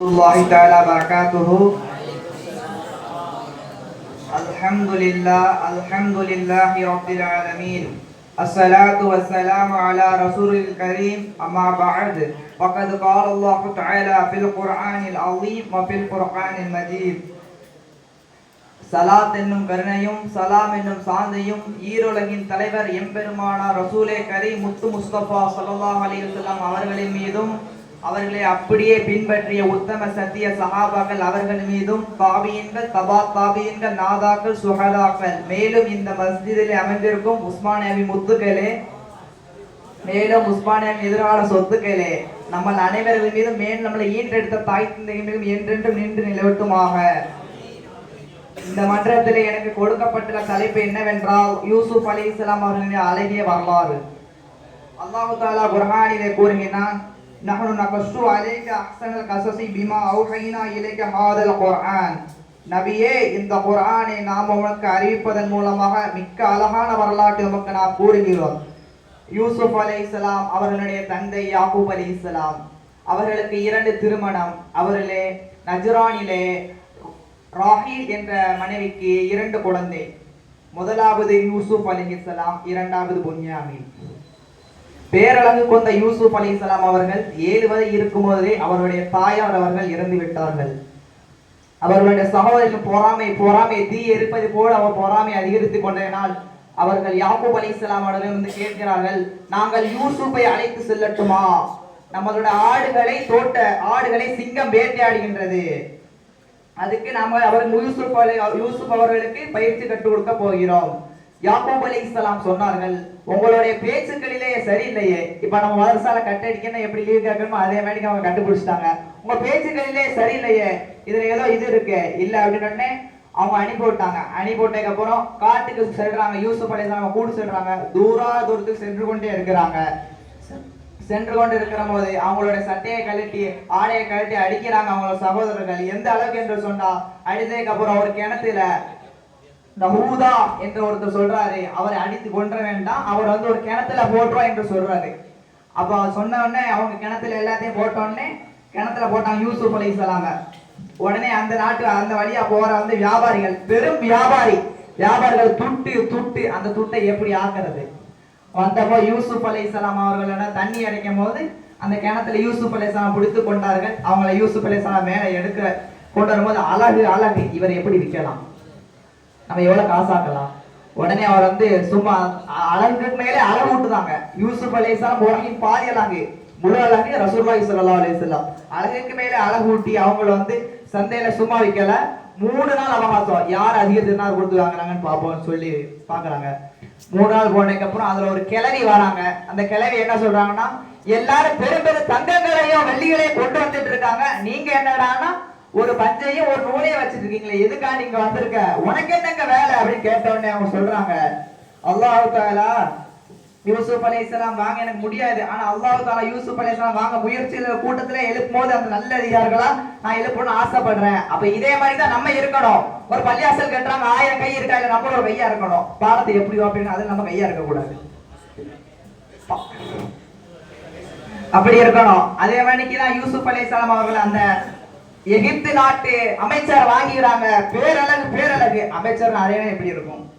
الله تعالى وبركاته الحمد لله الحمد لله رب العالمين الصلاة والسلام على رسول الكريم أما بعد وقد قال الله تعالى في القرآن العظيم وفي القرآن المجيد சலாத் என்னும் கருணையும் சலாம் என்னும் சாந்தையும் ஈருலகின் தலைவர் எம்பெருமானார் ரசூலே கரி முத்து முஸ்தபா ஸல்லல்லாஹு அலைஹி வஸல்லம் அவர்களின் மீதும் அவர்களை அப்படியே பின்பற்றிய உத்தம சத்திய சகாபாக்கள் அவர்கள் மீதும் தாபியன்கள் தபா தாபியன்கள் நாதாக்கள் சுகதாக்கள் மேலும் இந்த மஸ்ஜிதில் அமைந்திருக்கும் உஸ்மானியாவி முத்துக்களே மேலும் உஸ்மானியாவின் எதிரான சொத்துக்களே நம்ம அனைவர்கள் மீதும் மேலும் நம்மளை ஈன்றெடுத்த தாய் தந்தை மீதும் என்றென்றும் நின்று நிலவட்டுமாக. இந்த மன்றத்தில் எனக்கு கொடுக்கப்பட்டுள்ள தலைப்பு என்னவென்றால் யூசுப் அலி இஸ்லாம் அவர்களின் அழகிய வரலாறு. அல்லாஹு தாலா குர்ஆனிலே கூறுகிறான் نحن نقص عليك أحسن القصص பிமா أوحينا إليك ஹாதல் குர்ஆன் நபியே இந்த குர்ஆனை நாம் உனக்கு அறிவிப்பதன் மூலமாக மிக்க அழகான வரலாற்றை நமக்கு நாம் கூறுகிறோம். யூசுப் அலைஹிஸ்ஸலாம் அவர்களுடைய தந்தை யாக்கூப் இஸ்லாம் அவர்களுக்கு இரண்டு திருமணம். அவர்களே நஜ்ரானிலே ராஹில் என்ற மனைவிக்கு இரண்டு குழந்தை. முதலாவது யூசுப் அலிஹிஸ்லாம் இரண்டாவது புன்யாமின். பேரழகு கொண்ட யூசுப் அலிஹிஸ்லாம் அவர்கள் ஏழு வரை இருக்கும்போதே அவருடைய தாயார் அவர்கள் இறந்து விட்டார்கள். அவர்களுடைய சகோதரின் பொறாமை பொறாமை தீ எரிப்பது போல் அவர் பொறாமை அதிகரித்துக் கொண்டதனால் அவர்கள் யாக்கூப் அவர்கள் வந்து கேட்கிறார்கள் நாங்கள் யூசுப்பை அழைத்து செல்லட்டுமா? நம்மளுடைய ஆடுகளை தோட்ட ஆடுகளை சிங்கம் வேட்டையாடுகின்றது. அதுக்கு நாம அவர் யூசுப் யூசுப் அவர்களுக்கு பயிற்சி கற்றுக் கொடுக்க போகிறோம். யாக்கூப் அலி இஸ்லாம் சொன்னார்கள் உங்களுடைய பேச்சுக்களிலே சரியில்லையே. இப்ப நம்ம மதரசால கட்டடிக்கணும் எப்படி லீவ் கேட்கணுமோ அதே மாதிரி அவங்க கண்டுபிடிச்சிட்டாங்க. உங்க பேச்சுக்களிலே சரியில்லையே. இதுல ஏதோ இது இருக்கு. இல்ல அப்படின்னு அவங்க அனுப்பி விட்டாங்க. அனுப்பி விட்டதுக்கு அப்புறம் காட்டுக்கு செல்றாங்க. யூசுப் அலி இஸ்லாம் செல்றாங்க. தூரா தூரத்துக்கு சென்று கொண்டே இருக்கிறாங்க. சென்று கொண்டு இருக்கிற போது அவங்களுடைய சட்டையை கழட்டி ஆடையை கழட்டி அடிக்கிறாங்க அவங்களோட சகோதரர்கள். எந்த அளவுக்கு என்று சொன்னா அடித்ததுக்கு அப்புறம் ஒரு கிணத்துல இந்த ஹூதா என்று ஒருத்தர் சொல்றாரு. அவரை அடித்து கொன்ற வேண்டாம். அவர் வந்து ஒரு கிணத்துல போட்டுருவோம் என்று சொல்றாரு. அப்ப அவர் சொன்ன உடனே அவங்க கிணத்துல எல்லாத்தையும் போட்ட உடனே கிணத்துல போட்டாங்க யூசுப் அலி உடனே அந்த நாட்டு அந்த வழியா போற வந்து வியாபாரிகள் பெரும் வியாபாரி. வியாபாரிகள் துட்டு துட்டு அந்த துட்டை எப்படி ஆக்குறது? வந்தப்போ யூசுப் அலி இஸ்லாம் அவர்களிடம் தண்ணி அடைக்கும் போது அந்த கிணத்துல யூசுப் அலி இஸ்லாம் பிடித்து கொண்டார்கள். அவங்கள யூசுப் அலி இஸ்லாம் மேல எடுக்க கொண்டு வரும்போது அழகு அழகு. இவர் எப்படி விற்கலாம்? நம்ம எவ்வளவு காசாக்கலாம் உடனே அவர் வந்து சும்மா அழகுக்கு மேலே அழகு ஊட்டுதாங்க யூசுப் அலை உலகின் பாதி அழகு முழு அழகு ரசூர்வாய் ஸல்லல்லாஹு அலைஹி அழகுக்கு மேலே அழகு ஊட்டி அவங்கள வந்து சந்தையில சும்மா வைக்கல. மூணு நாள் அவகாசம். யார் அதிக திருநாள் கொடுத்து வாங்குறாங்கன்னு பார்ப்போம்னு சொல்லி பாக்குறாங்க மூணு நாள் போனதுக்கு அப்புறம் அதுல ஒரு கிளவி வராங்க. அந்த கிளவி என்ன சொல்றாங்கன்னா எல்லாரும் பெரும் பெரும் தங்கங்களையும் வெள்ளிகளையும் கொண்டு வந்துட்டு இருக்காங்க. நீங்க என்னடான்னா ஒரு பஞ்சையும் ஒரு நூலையும் வச்சுட்டு இருக்கீங்களே எதுக்கா நீங்க வந்திருக்க? உனக்கு என்னங்க வேலை அப்படின்னு கேட்ட உடனே அவங்க சொல்றாங்க அல்லாஹு தாலா யூசுப் அலி இஸ்லாம் வாங்க எனக்கு முடியாது. ஆனா அல்லாஹு தாலா யூசுப் அலி இஸ்லாம் வாங்க முயற்சியில கூட்டத்துல எழுப்பும் போது அந்த நல்ல அதிகாரிகளா நான் எழுப்பணும்னு ஆசைப்படுறேன். அப்ப இதே மாதிரி தான் நம்ம இருக்கணும். ஒரு பள்ளியாசல் கட்டுறாங்க ஆயிரம் கை இருக்கா இல்ல நம்மளோட ஒரு கையா இருக்கணும்? பாடத்தை எப்படி அப்படின்னு அது நம்ம கையா இருக்க கூடாது அப்படி இருக்கணும். அதே மணிக்கு தான் யூசுப் அலி இஸ்லாம் அவர்கள் அந்த எகிப்து நாட்டு அமைச்சர் வாங்கிக்கிறாங்க. பேரழகு பேரழகு. அமைச்சர் நிறையவே எப்படி இருக்கும்?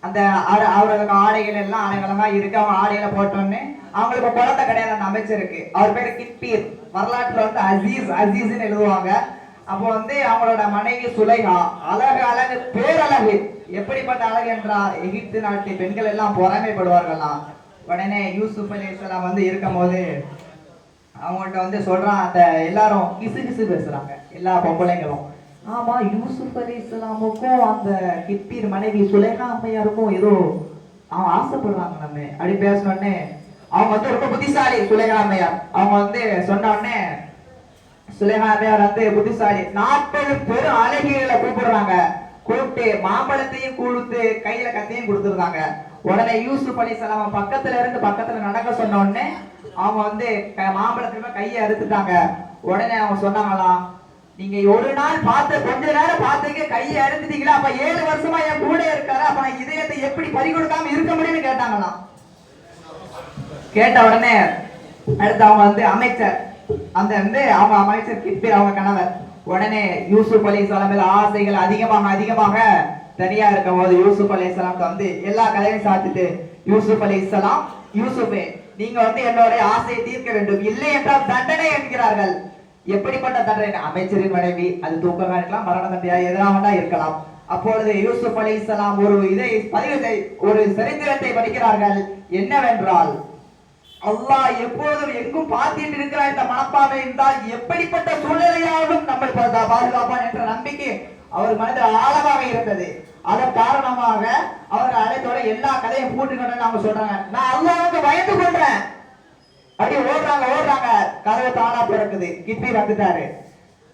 அந்த ஆட- அவர்களுக்கு ஆடைகள் எல்லாம் அழகழகா இருக்கு. அவங்க ஆடையில போட்டோன்னே அவங்களுக்கு குழந்தை கிடையாது. அந்த அமைச்சருக்கு. அவர் பேரு கிப்பீர் வரலாற்றுல வந்து அசீஸ் அசீஸ்னு எழுதுவாங்க. அப்போ வந்து அவங்களோட மனைவி சுலைஹா அழகு அழகு பேரழகு. எப்படிப்பட்ட அழகு என்றால் எகிப்து நாட்டு பெண்கள் எல்லாம் பொறாமைப்படுவார்களாம் உடனே யூசுப் அலி இஸ்லாம் வந்து இருக்கும் போது அவங்கள்ட்ட வந்து சொல்றான் அந்த எல்லாரும் கிசு கிசு பேசுறாங்க எல்லா பொம்பளைங்களும். ஆமா யூசுப் அலி இஸ்லாமுக்கும் அந்த கிப்பீர் மனைவி சுலேகா அம்மையாருக்கும் ஏதோ அவன் ஆசைப்படுறாங்க நம்ம அப்படி பேசினோடனே அவங்க வந்து ரொம்ப புத்திசாலி சுலேகா அம்மையார். அவங்க வந்து சொன்ன உடனே சுலேகா அம்மையார் வந்து புத்திசாலி. நாற்பது பெரும் அழகிகளை கூப்பிடுறாங்க. கூப்பிட்டு மாம்பழத்தையும் கொடுத்து கையில கத்தையும் கொடுத்துருந்தாங்க உடனே யூசுப் அலி இஸ்லாம பக்கத்துல இருந்து பக்கத்துல நடக்க சொன்ன உடனே அவங்க வந்து க- மாம்பழத்துல கையை அறுத்துட்டாங்க. உடனே அவங்க சொன்னாங்களாம் நீங்க ஒரு நாள் பார்த்த கொஞ்ச நேரம் பார்த்தீங்க கையை அறுத்துட்டீங்களா? அப்ப ஏழு வருஷமா என் கூட இருக்காரு. அப்ப நான் இதயத்தை எப்படி பறி கொடுக்காம இருக்க முடியும்னு கேட்டாங்களாம். கேட்ட உடனே அடுத்து அவங்க வந்து அமைச்சர் அந்த வந்து அவங்க அமைச்சர் கிட்பேர் அவங்க கணவர். உடனே யூசுப் அலி மேல ஆசைகள் அதிகமாக அதிகமாக தனியா இருக்கும் போது யூசுப் அலி வந்து எல்லா கதையும் சாத்திட்டு யூசுப் அலி யூசுஃபே நீங்க வந்து என்னுடைய ஆசையை தீர்க்க வேண்டும். இல்லை என்றால் தண்டனை என்கிறார்கள். எப்படிப்பட்ட தண்டனை? அமைச்சரின் மனைவி அது தூக்கமா இருக்கலாம் மரண தண்டையா எதிராக இருக்கலாம். அப்பொழுது யூசுப் அலி ஒரு இதை பதிவு ஒரு சரித்திரத்தை படிக்கிறார்கள். என்னவென்றால் அல்லாஹ் எப்போதும் எங்கும் பார்த்துட்டு இருக்கிற இந்த மனப்பாவை இருந்தால் எப்படிப்பட்ட சூழ்நிலையாலும் நம்ம பாதுகாப்பான் என்ற நம்பிக்கை அவர் மனதில் ஆழமாக இருந்தது. அதன் காரணமாக அவர் அனைத்தோட எல்லா கதையும் பூட்டுக்கணும்னு அவங்க சொல்றாங்க. நான் அல்லாவுக்கு பயந்து கொள்றேன். அப்படி ஓடுறாங்க ஓடுறாங்க. கதவு தானா பிறக்குது கிட்னி வந்துட்டாரு.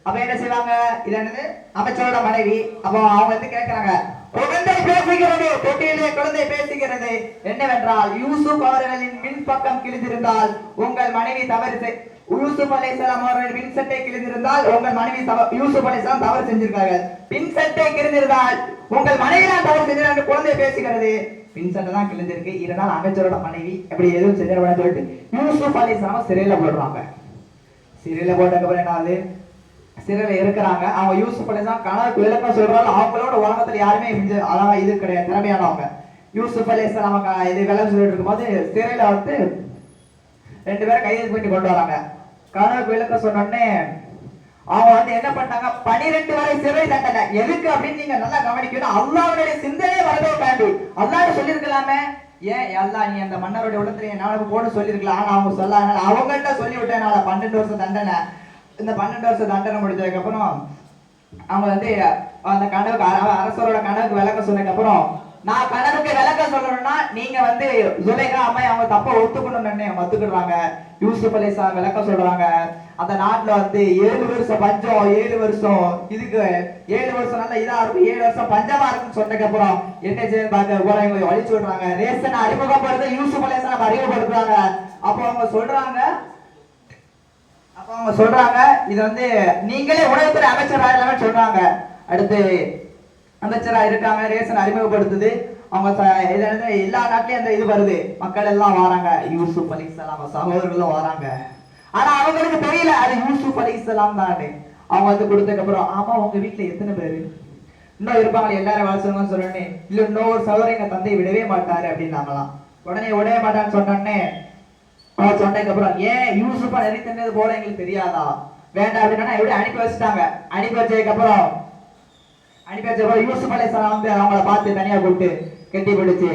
அப்ப என்ன செய்வாங்க? இது என்னது? அமைச்சரோட மனைவி. அப்போ அவங்க வந்து கேட்கிறாங்க குழந்தை பேசுகிறது தொட்டியிலே குழந்தை பேசுகிறது. என்னவென்றால் யூசுப் அவர்களின் மின் பக்கம் கிழிந்திருந்தால் உங்கள் மனைவி தவறு யூசுப் அலைசலாம் அவர்கள் பின் சட்டை கிழிந்திருந்தால் உங்கள் மனைவி தவ- யூசுப் அலைசலாம் தவறு செஞ்சிருக்காங்க பின் சட்டை கிழிந்திருந்தால் உங்கள் மனைவி தான் தவறு செஞ்சிருக்காங்க குழந்தை பேசுகிறது. பின் சட்டை தான் கிழந்திருக்கு. இருந்தால் அமைச்சரோட மனைவி எப்படி எதுவும் செஞ்சிடக்கூடாதுன்னு சொல்லிட்டு யூசுப் அலைஹிஸ்ஸலாம் சிறையில போடுறாங்க. சிறையில போட்டதுக்கப்புறம் என்ன ஆகுது சிறையில இருக்கிறாங்க. அவங்க யூசுப் அலைசலாம் கணக்கு விளக்கம் சொல்றாங்க அவங்களோட உலகத்துல யாருமே மிஞ்ச அழகா இது கிடையாது. திறமையானவங்க. யூசுப் அலைசலாம் அவங்க இது விளக்கம் சொல்லிட்டு இருக்கும்போது சிறையில வந்து ரெண்டு பேரும் கைது பண்ணி கொண்டு வராங்க. கனவு விளக்க சொன்ன அவங்க வந்து என்ன பண்ணாங்க? பனிரெண்டு வரை சிறை தண்டனை. எதுக்கு அப்படின்னு நீங்க நல்லா கவனிக்கணும். அல்லாவுடைய சிந்தனை வரவே வேண்டி அல்லாட சொல்லியிருக்கலாமே. ஏன் அல்லாஹ் நீ அந்த மன்னருடைய உள்ளத்துல என்னால போட சொல்லியிருக்கலாம் ஆனா அவங்க சொல்லாதனால அவங்கள்ட்ட சொல்லி விட்டனால பன்னெண்டு வருஷம் தண்டனை. இந்த பன்னெண்டு வருஷம் தண்டனை முடிஞ்சதுக்கு அப்புறம் அவங்க வந்து அந்த கனவுக்கு அரசரோட கனவுக்கு விளக்க சொன்னதுக்கு அப்புறம் நான் கனவுக்கு விளக்கம் சொல்லணும்னா நீங்க வந்து ஜுலைகா அம்மா அவங்க தப்ப ஒத்துக்கணும்னு அவங்க ஒத்துக்கிடுறாங்க யூசுப் அலிசா விளக்கம் சொல்றாங்க. அந்த நாட்டுல வந்து ஏழு வருஷம் பஞ்சம் ஏழு வருஷம் இதுக்கு ஏழு வருஷம் நல்லா இதா இருக்கும் ஏழு வருஷம் பஞ்சமா இருக்குன்னு சொன்னதுக்கு அப்புறம் என்ன செய்ய பார்க்க போற அழிச்சு விடுறாங்க. ரேசன் அறிமுகப்படுத்த யூசுப் அலிசா நம்ம அறிமுகப்படுத்துறாங்க. அப்போ அவங்க சொல்றாங்க அப்போ அவங்க சொல்றாங்க இது வந்து நீங்களே உணவுத்துறை அமைச்சர் இல்லாம சொல்றாங்க. அடுத்து அமைச்சரா இருக்காங்க ரேஷன் அறிமுகப்படுத்துது. அவங்க எல்லா நாட்டிலயும் அந்த இது வருது. மக்கள் எல்லாம் வராங்க. யூசுப் அலி இஸ்லாம் சகோதரர்களும் வராங்க. ஆனா அவங்களுக்கு தெரியல அது யூசுப் அலி இஸ்லாம் தான் அவங்க வந்து கொடுத்ததுக்கு அப்புறம் ஆமா உங்க வீட்டுல எத்தனை பேரு? இன்னும் இருப்பாங்க எல்லாரும் வளர்ச்சுங்கன்னு சொல்லணுமே இல்ல இன்னொரு சகோதரன் எங்க தந்தை விடவே மாட்டாரு அப்படின்னாங்களாம் உடனே விடவே மாட்டான்னு சொன்னோடனே அவன் சொன்னதுக்கு அப்புறம் ஏன் யூசுப்பா நெறி தின்னது போல எங்களுக்கு தெரியாதா? வேண்டாம் அப்படின்னா எப்படி அனுப்பி வச்சுட்டாங்க. அனுப்பி வச்சதுக்கு அப்புறம் அனுப்பி வச்ச அப்புறம் யூசுப் அலைஹிஸ்ஸலாம் வந்து அவங்கள பார்த்து தனியா கூப்பிட்டு கெட்டி பிடிச்சு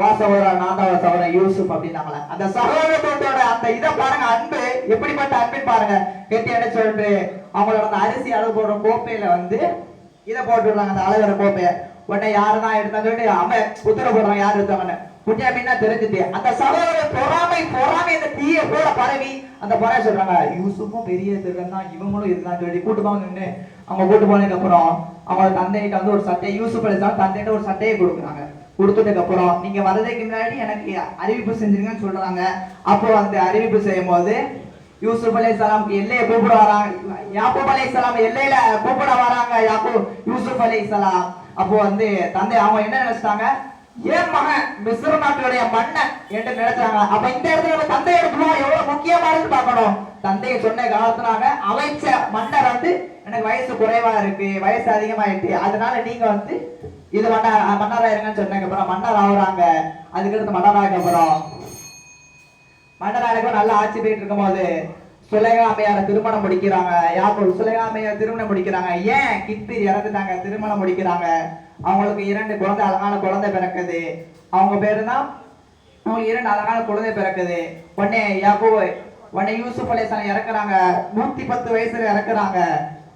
வா சகோதரா நான் யூசுப் அப்படின்னாங்களே அந்த சகோதரத்தோட அந்த இதை பாருங்க அன்பு. எப்படிப்பட்ட அன்பின் பாருங்க. கெட்டி என்ன சொல்லிட்டு அவங்களோட அந்த அரிசி அளவு போடுற கோப்பையில வந்து இதை போட்டு அந்த அளவுற கோப்பைய உடனே யாரு தான் எடுத்தான்னு சொல்லிட்டு அம்மா உத்தரவு போடுறாங்க யார் எடுத்தாங்கன்னு குட்டியாமின்னா தெரிஞ்சுட்டு அந்த சகோதர பொறாமை பொறாமை அந்த தீய போல பரவி அந்த பறைய சொல்றாங்க யூசுஃபும் பெரிய திருடன் தான் இவங்களும் இதுதான் சொல்லி கூட்டு போங்க அவங்க கூட்டு போனதுக்கு அப்புறம் அவங்க தந்தைகிட்ட வந்து ஒரு சட்டையை யூசுப் அலிஸ்லாம் தந்தைகிட்ட ஒரு சட்டையை கொடுக்குறாங்க. கொடுத்ததுக்கு அப்புறம் நீங்க வர்றதுக்கு முன்னாடி எனக்கு அறிவிப்பு செஞ்சிருங்கன்னு சொல்றாங்க. அப்போ அந்த அறிவிப்பு செய்யும் போது யூசுப் அலி சலாமுக்கு எல்லையை கூப்பிட வராங்க. யாக்கூப் அலி இஸ்லாம் எல்லையில கூப்பிட வராங்க யாக்கூப் யூசுப் அலி சலாம் அப்போ வந்து தந்தை அவங்க என்ன நினைச்சிட்டாங்க? ஏன் மகன் மிஸ்ர நாட்டுடைய மன்னன் என்று நினைச்சாங்க. அப்ப இந்த இடத்துல நம்ம தந்தை எடுக்கணும் எவ்வளவு முக்கியமானது பார்க்கணும். தந்தையை சொன்ன காலத்துனாங்க அமைச்ச மன்னர் வந்து எனக்கு வயசு குறைவா இருக்கு வயசு அதிகமாயிட்டு அதனால நீங்க வந்து இது மன்ன மன்னாராயிருங்கன்னு சொன்னதுக்கு அப்புறம் மன்னர் ஆகுறாங்க அதுக்கடுத்து மன்னராக அப்புறம். மன்னராளுக்கும் நல்லா ஆட்சி போயிட்டு இருக்கும்போது சுலேகா திருமணம் முடிக்கிறாங்க. யாக்கோப் சுலைகாமையார் திருமணம் முடிக்கிறாங்க. ஏன் கிட்டு இறந்துட்டாங்க? திருமணம் முடிக்கிறாங்க. அவங்களுக்கு இரண்டு குழந்தை அழகான குழந்தை பிறக்குது. அவங்க பேரு தான் அவங்களுக்கு இரண்டு அழகான குழந்தை பிறக்குது. உடனே யாக்கோ உடனே யூசுப் அலைஹிஸ்ஸலாம் இறக்குறாங்க. நூத்தி பத்து வயசுல இறக்குறாங்க.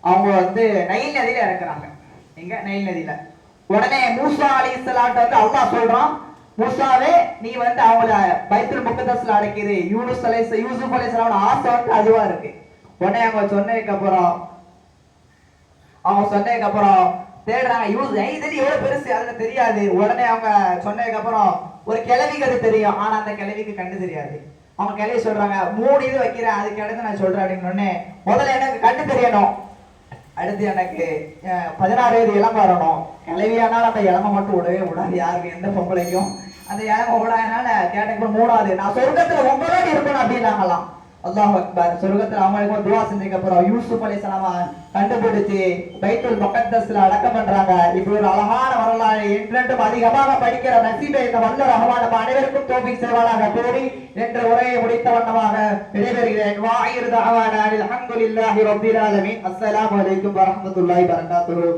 அவங்க வந்து நைல் நதியில இறக்குறாங்க. எங்க? நைல் நதியில. உடனே மூசா அலைஹிஸ்ஸலாம்ட்ட வந்து அல்லா சொல்றான் மூசாவே நீ வந்து அவங்கள பைத்தல் முக்கதஸ்ல அடைக்கிது யூனுஸ் அலை யூசுப் அலைஹிஸ்ஸலாமோட ஆசை வந்து அதுவா இருக்கு. உடனே அவங்க சொன்னதுக்கு அப்புறம் அவங்க சொன்னதுக்கு அப்புறம் தேடுறாங்க யூஸ் இது எவ்வளவு பெருசு? அதுல தெரியாது. உடனே அவங்க சொன்னதுக்கு அப்புறம் ஒரு கிழவிக்கு அது தெரியும். ஆனா அந்த கிழவிக்கு கண்டு தெரியாது. அவங்க கிளவி சொல்றாங்க மூணு இது வைக்கிறேன். அதுக்கு அடுத்து நான் சொல்றேன். அப்படின்னு உடனே முதல்ல எனக்கு கண்டு தெரியணும். அடுத்து எனக்கு பதினாறாவது பதினாறு இளம் வரணும். கிளவியானால் அந்த இளமை மட்டும் விடவே விடாது யாருக்கு எந்த பொம்பளைக்கும். அந்த இளமை விடாதனால கேட்டக்கு மூணாவது. நான் சொர்க்கத்துல உங்களோட இருக்கணும் அப்படின்னாங்களாம் அல்லாஹ் அக்பர். சொர்க்கத்துல அவங்களுக்கு துவா செஞ்சதுக்கு அப்புறம் யூசுப் அலைஹிஸ்ஸலாம கண்டுபிடிச்சு பைத்துல் முகத்தஸ்ல அடக்கம் பண்றாங்க. இப்படி ஒரு அழகான வரலாறு என்றென்றும் அதிகமாக படிக்கிற நசீபை இந்த வல்ல ரஹ்மான் அனைவருக்கும் தோபிக் செய்வானாக கூறி என்ற உரையை முடித்த வண்ணமாக விடைபெறுகிறேன். வாயிரு தஅவானா அல்ஹம்துலில்லாஹி ரப்பில் ஆலமீன். அஸ்ஸலாமு அலைக்கும் வரஹ்மத்துல்லாஹி வபரகாத்துஹு.